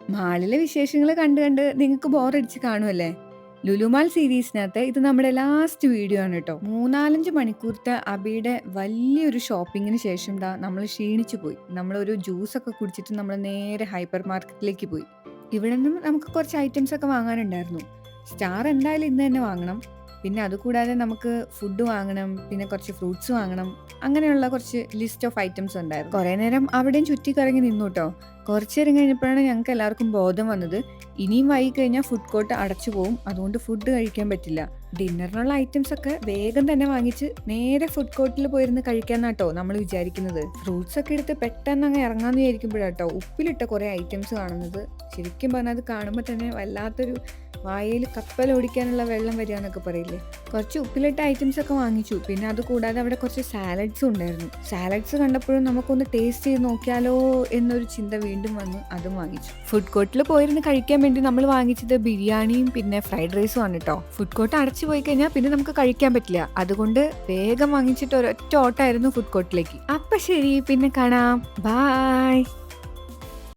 മാളിലെ വിശേഷങ്ങൾ കണ്ട് കണ്ട് നിങ്ങൾക്ക് ബോറടിച്ച് കാണുമല്ലേ ലുലുമാൾ സീരീസിനകത്ത് ഇത് നമ്മുടെ ലാസ്റ്റ് വീഡിയോ ആണ് കേട്ടോ മൂന്നാലഞ്ച് മണിക്കൂറത്തെ അബിയുടെ വലിയൊരു ഷോപ്പിങ്ങിന് ശേഷം ദാ നമ്മൾ ക്ഷീണിച്ചു പോയി. നമ്മളൊരു ജ്യൂസൊക്കെ കുടിച്ചിട്ട് നമ്മൾ നേരെ ഹൈപ്പർ മാർക്കറ്റിലേക്ക് പോയി. ഇവിടെ നിന്നും നമുക്ക് കുറച്ച് ഐറ്റംസ് ഒക്കെ വാങ്ങാനുണ്ടായിരുന്നു. സ്റ്റാർ എന്തായാലും ഇന്ന് തന്നെ വാങ്ങണം. പിന്നെ അതുകൂടാതെ നമുക്ക് ഫുഡ് വാങ്ങണം പിന്നെ കുറച്ച് ഫ്രൂട്ട്സ് വാങ്ങണം അങ്ങനെയുള്ള കുറച്ച് ലിസ്റ്റ് ഓഫ് ഐറ്റംസ് ഉണ്ടായിരുന്നു. കുറേ നേരം അവിടെയും ചുറ്റിക്കറങ്ങി നിന്നു കേട്ടോ കുറച്ച് നേരം കഴിഞ്ഞപ്പോഴാണ് ഞങ്ങൾക്ക് എല്ലാവർക്കും ബോധം വന്നത്. ഇനിയും വൈകി കഴിഞ്ഞാൽ ഫുഡ് കോർട്ട് അടച്ചു പോകും അതുകൊണ്ട് ഫുഡ് കഴിക്കാൻ പറ്റില്ല. ഡിന്നറിനുള്ള ഐറ്റംസ് ഒക്കെ വേഗം തന്നെ വാങ്ങിച്ച് നേരെ ഫുഡ് കോർട്ടിൽ പോയിരുന്ന് കഴിക്കാന്നാട്ടോ നമ്മൾ വിചാരിക്കുന്നത്. ഫ്രൂട്ട്സ് ഒക്കെ എടുത്ത് പെട്ടെന്ന് അങ്ങ് ഇറങ്ങാന്ന് വിചാരിക്കുമ്പോഴാട്ടോ ഉപ്പിലിട്ട കുറേ ഐറ്റംസ് കാണുന്നത്. ശരിക്കും പറഞ്ഞാൽ അത് കാണുമ്പോൾ തന്നെ വല്ലാത്തൊരു വായയിൽ കപ്പൽ ഓടിക്കാനുള്ള വെള്ളം വരിക എന്നൊക്കെ പറയില്ലേ. കുറച്ച് ഉപ്പിലിട്ട ഐറ്റംസ് ഒക്കെ വാങ്ങിച്ചു. പിന്നെ അത് കൂടാതെ അവിടെ കുറച്ച് സാലഡ്സ് ഉണ്ടായിരുന്നു. സാലഡ്സ് കണ്ടപ്പോഴും നമുക്കൊന്ന് ടേസ്റ്റ് ചെയ്ത് നോക്കിയാലോ എന്നൊരു ചിന്ത വീണ്ടും വന്ന് അതും വാങ്ങിച്ചു. ഫുഡ് കോർട്ടിൽ പോയിരുന്ന് കഴിക്കാൻ വേണ്ടി നമ്മൾ വാങ്ങിച്ചത് ബിരിയാണിയും പിന്നെ ഫ്രൈഡ് റൈസും ആണ് കേട്ടോ ഫുഡ് കോർട്ട് പോയി കഴിഞ്ഞാൽ പിന്നെ നമുക്ക് കഴിക്കാൻ പറ്റില്ല. അതുകൊണ്ട് വേഗം വാങ്ങിച്ചിട്ട് ഒരൊറ്റ ഓട്ടമായിരുന്നു ഫുഡ് കോർട്ടിലേക്ക് അപ്പൊ ശരി പിന്നെ കാണാം. ബായ്